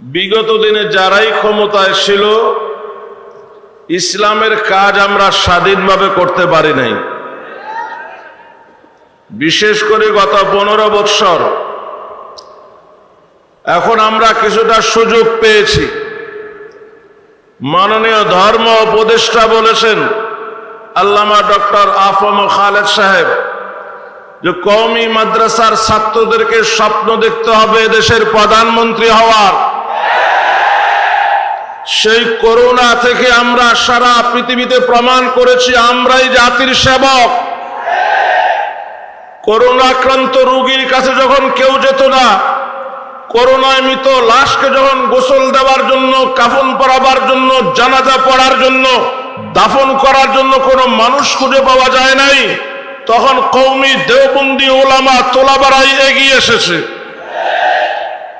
বিগত দিনে যারাই ক্ষমতায় ছিল, ইসলামের কাজ আমরা স্বাধীনভাবে করতে পারি নাই। বিশেষ করে গত পনেরো বৎসর, এখন আমরা কিছুটা সুযোগ পেয়েছি। মাননীয় ধর্ম উপদেষ্টা বলেছেন আল্লামা ডক্টর আফম খালেদ সাহেব যে কওমি মাদ্রাসার ছাত্রদেরকে স্বপ্ন দেখতে হবে দেশের প্রধানমন্ত্রী হওয়ার। সেই করোনা থেকে আমরা সারা পৃথিবীতে প্রমাণ করেছি, আমরাই জাতির সেবক। করোনা আক্রান্ত রোগীর কাছে যখন কেউ যেত না, করোনায় মৃত লাশকে যখন গোসল দেওয়ার জন্য, কাফন পরাবার জন্য, জানাজা পড়ার জন্য, দাফন করার জন্য কোনো মানুষ খুঁজে পাওয়া যায় নাই, তখন কৌমি দেওবন্দি ওলামা তোলাবারাই এগিয়ে এসেছে।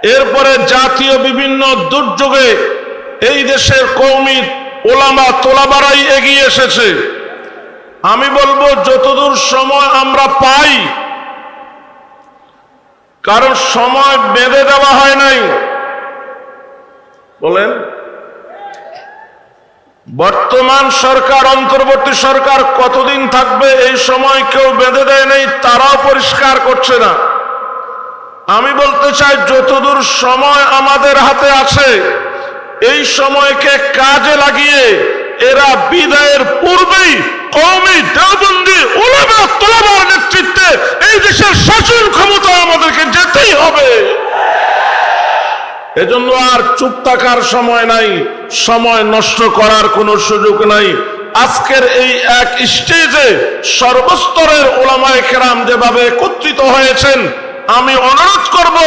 এরপরে জাতীয় বিভিন্ন দুর্যোগে এই দেশের কৌমি ওলামা তোলাবারাই এগিয়ে এসেছে। আমি বলব, যতদূর সময় আমরা পাই কারণ সময় বেঁধে দেওয়া হয় নাই। বলেন, বর্তমান সরকার, অন্তর্বর্তী সরকার কতদিন থাকবে, এই সময় কেউ বেঁধে দেয় নাই, তারাও পরিষ্কার করছে না। আমি বলতে চাই, যতদূর সময় আমাদের হাতে আছে এই সময়কে কাজে লাগিয়ে এরা বিদায়ের পূর্বেই কৌমি দেওবন্দি ওলামা তোলাবার নেতৃত্বে এই দেশের শাসন ক্ষমতা আমাদেরকে যেতেই হবে। এজন্য আর চুপ থাকার সময় নাই, সময় নষ্ট করার কোনো সুযোগ নাই। আজকের এই এক স্টেজে সর্বস্তরের ওলামায় কেরাম যেভাবে একত্রিত হয়েছেন আমি অনুরোধ করব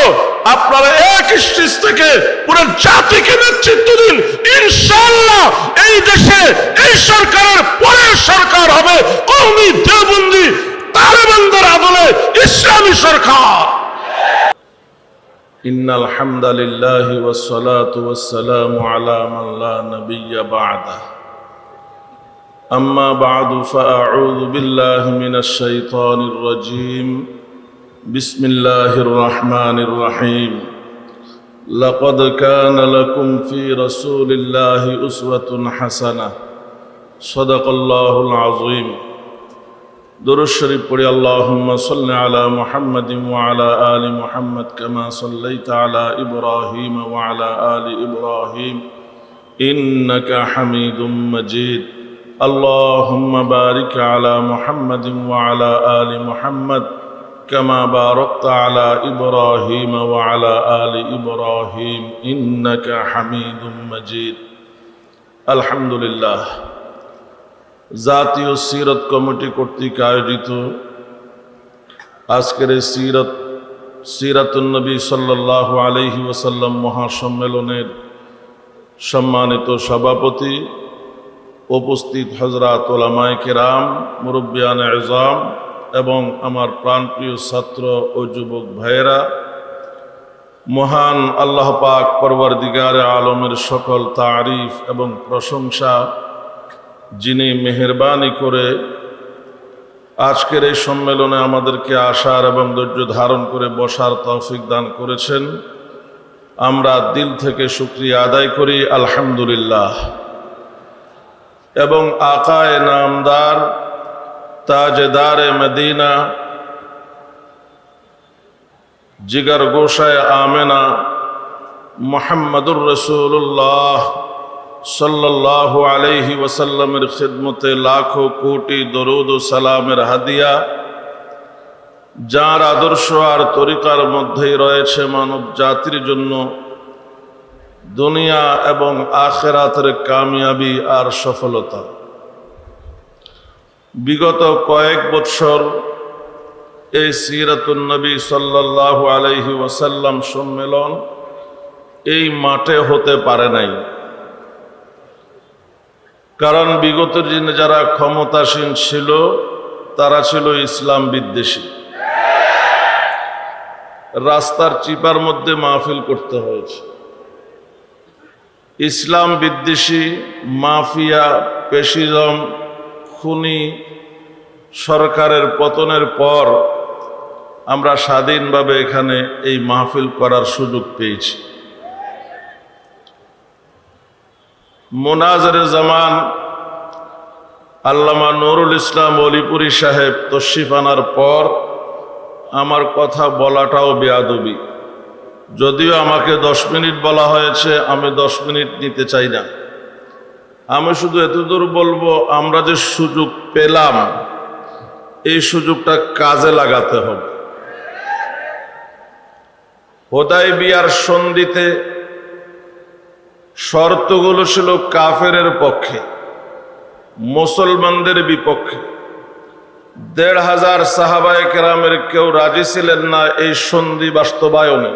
আপনারা এক স্টেজ থেকে পুরো জাতিকে নেতৃত্ব দিন ইনশাল্লাহ এই দেশে এই সরকারের পরের সরকার হবে কৌমি দেবন্দি তালেবানদের আদলে ইসলামী সরকার إن الحمد لله والصلاة والسلام على من لا نبي بعده أما بعد فأعوذ بالله من الشيطان الرجيم بسم الله الرحمن الرحيم لقد كان لكم في رسول الله أسوة حسنة صدق الله العظيم درود الشريف পড়ি اللهم صل على محمد وعلى آل محمد كما صليت على إبراهيم وعلى آل إبراهيم إنك حميد مجيد اللهم بارك على محمد وعلى آل محمد كما باركت على إبراهيم وعلى آل إبراهيم إنك حميد مجيد الحمد لله জাতীয় সিরত কমিটি কর্তৃক আয়োজিত আজকের এই সিরত সিরাতুন্নবী সাল্লাহ আলহি ওসাল্লাম মহাসম্মেলনের সম্মানিত সভাপতি উপস্থিত হজরত ওলামায় কেরাম মুরব্বিয়ান এজাম এবং আমার প্রাণপ্রিয় ছাত্র ও যুবক ভাইয়েরা, মহান আল্লাহ পাক পরবর্দিগারে আলমের সকল তারিফ এবং প্রশংসা যিনি মেহরবানি করে আজকের এই সম্মেলনে আমাদেরকে আসার এবং ধৈর্য ধারণ করে বসার তৌফিক দান করেছেন। আমরা দিল থেকে শুক্রিয়া আদায় করি, আলহামদুলিল্লাহ। এবং আকায় নামদার তাজদারে মদিনা, জিগার গোসায় আমেনা, মোহাম্মদুর রসুল্লাহ সাল্লাহ আলাইহি ওয়াসাল্লামের খিদমতে লাখো কোটি দরুদ ও সালামের হাদিয়া, যার আদর্শ আর তরিকার মধ্যেই রয়েছে মানব জাতির জন্য দুনিয়া এবং আখেরাতের কামিয়াবি আর সফলতা। বিগত কয়েক বৎসর এই সিরাতুন্নবী সাল্লাহ আলাইহি ওয়াসাল্লাম সম্মেলন এই মাঠে হতে পারে নাই। কারণ বিগত দিনে যারা ক্ষমতাসীন ছিল, তারা ছিল ইসলাম বিদ্বেষী। রাস্তার চিপার মধ্যে মাহফিল করতে হয়েছে। ইসলাম বিদ্বেষী, মাফিয়া পেশিজম খুনি সরকারের পতনের পর আমরা স্বাধীনভাবে এখানে এই মাহফিল করার সুযোগ পেয়েছি। মোনাজের জামান আল্লামা নুরুল ইসলাম অলিপুরি সাহেব তশিফ আনার পর আমার কথা বলাটাও বেয়াদবি। যদিও আমাকে দশ মিনিট বলা হয়েছে, আমি দশ মিনিট নিতে চাই না। আমি শুধু এতদূর বলব, আমরা যে সুযোগ পেলাম, এই সুযোগটা কাজে লাগাতে হবে। হোদাই বিয়ার সন্ধিতে শর্তগুলো ছিল কাফেরের পক্ষে, মুসলমানদের বিপক্ষে। দেড় হাজার সাহাবায় কেরামের কেউ রাজি ছিলেন না এই সন্ধি বাস্তবায়নে।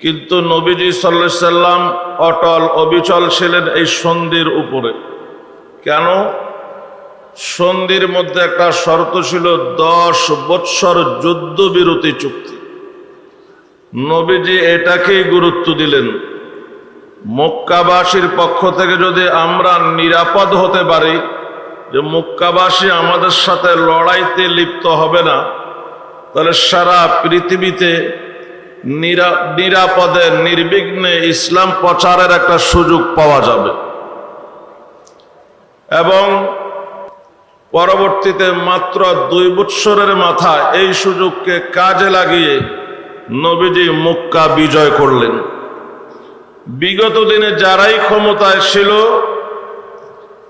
কিন্তু নবীজি সাল্লা সাল্লাম অটল অবিচল ছিলেন এই সন্ধির উপরে। কেন? সন্ধির মধ্যে একটা শর্ত ছিল দশ বৎসর যুদ্ধবিরতি চুক্তি। নবীজি এটাকেই গুরুত্ব দিলেন। মক্কাবাসীর পক্ষ থেকে যদি আমরা নিরাপদ হতে পারি যে মক্কাবাসী আমাদের সাথে লড়াইতে লিপ্ত হবে না, তাহলে সারা পৃথিবীতে নিরাপদে, নির্বিঘ্নে ইসলাম প্রচারের একটা সুযোগ পাওয়া যাবে। এবং পরবর্তীতে মাত্র দুই বৎসরের মাথায় এই সুযোগকে কাজে লাগিয়ে নবীজি মুক্কা বিজয় করলেন। বিগত দিনে যারাই ক্ষমতায় ছিল,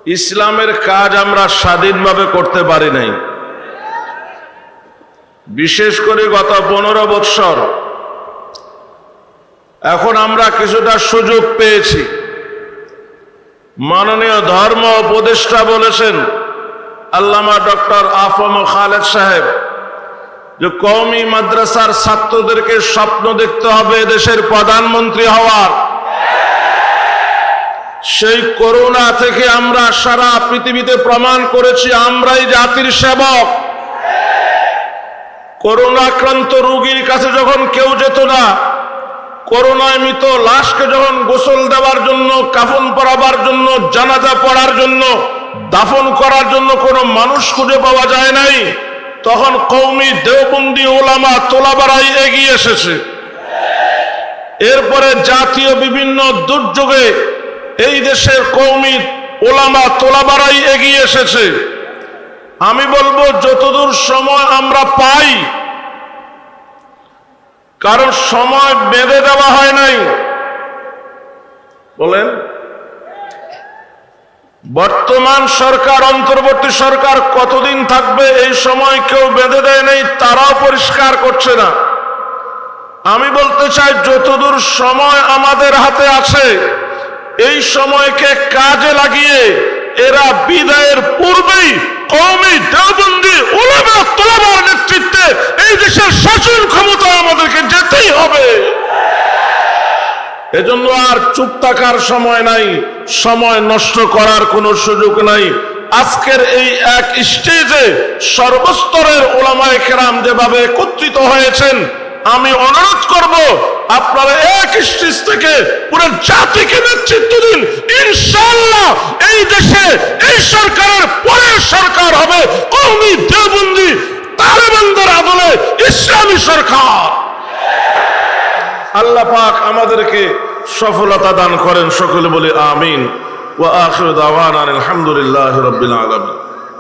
ইসলামের কাজ আমরা স্বাধীনভাবে করতে পারি নাই। বিশেষ করে গত পনেরো বৎসর এখন আমরা কিছুটা সুযোগ পেয়েছি। মাননীয় ধর্ম উপদেষ্টা বলেছেন আল্লামা ডক্টর আফম খালেদ সাহেব যে কওমি মাদ্রাসার ছাত্রদেরকে স্বপ্ন দেখতে হবে দেশের প্রধানমন্ত্রী হওয়ার। সেই করোনা থেকে আমরা সারা পৃথিবীতে প্রমাণ করেছি, আমরাই জাতির সেবক। করোনা আক্রান্ত রোগীর কাছে যখন কেউ যেত না করোনায় মৃত লাশকে যখন গোসল দেওয়ার জন্য, কাফন পরাবার জন্য, জানাজা পড়ার জন্য, দাফন করার জন্য কোনো মানুষ খুঁজে পাওয়া যায় নাই, তখন কৌমি দেওবন্দি ওলামা তোলাবারাই এগিয়ে এসেছে। এরপরে জাতীয় বিভিন্ন দুর্যোগে এই দেশের কৌমি ওলামা তোলাবারাই এগিয়ে এসেছে। আমি বলব, যতদূর সময় আমরা পাই কারণ সময় বেঁধে দেওয়া হয় নাই। বলেন, বর্তমান সরকার, অন্তর্বর্তী সরকার কতদিন থাকবে, এই সময় কেউ বেঁধে দেয় নাই, তারাও পরিষ্কার করছে না। আমি বলতে চাই, যতদূর সময় আমাদের হাতে আছে, এই সময়কে কাজে লাগিয়ে এরা বিদায়ের পূর্বেই কৌমি দেওবন্দি ওলামা তোলাবার নেতৃত্বে এই দেশের শাসন ক্ষমতা আমাদেরকে যেতেই হবে। এজন্য আর চুপ থাকার সময় নাই, সময় নষ্ট করার কোনো সুযোগ নাই। আজকের এই এক স্টেজে সর্বস্তরের ওলামায় কেরাম যেভাবে একত্রিত হয়েছেন, আমি অনুরোধ করব, আপনারা এক স্টেজ থেকে পুরো জাতিকে নেতৃত্ব দিন। ইনশাল্লাহ এই দেশে এই সরকারের পরের সরকার হবে কৌমি দেবন্দি তালেবানদের আদলে ইসলামী সরকার। আল্লাহ পাক আমাদেরকে সফলতা দান করেন, সকলে বলে আমিন। ওয়া আখির দাওয়ান আলহামদুলিল্লাহি রাব্বিল আলামিন।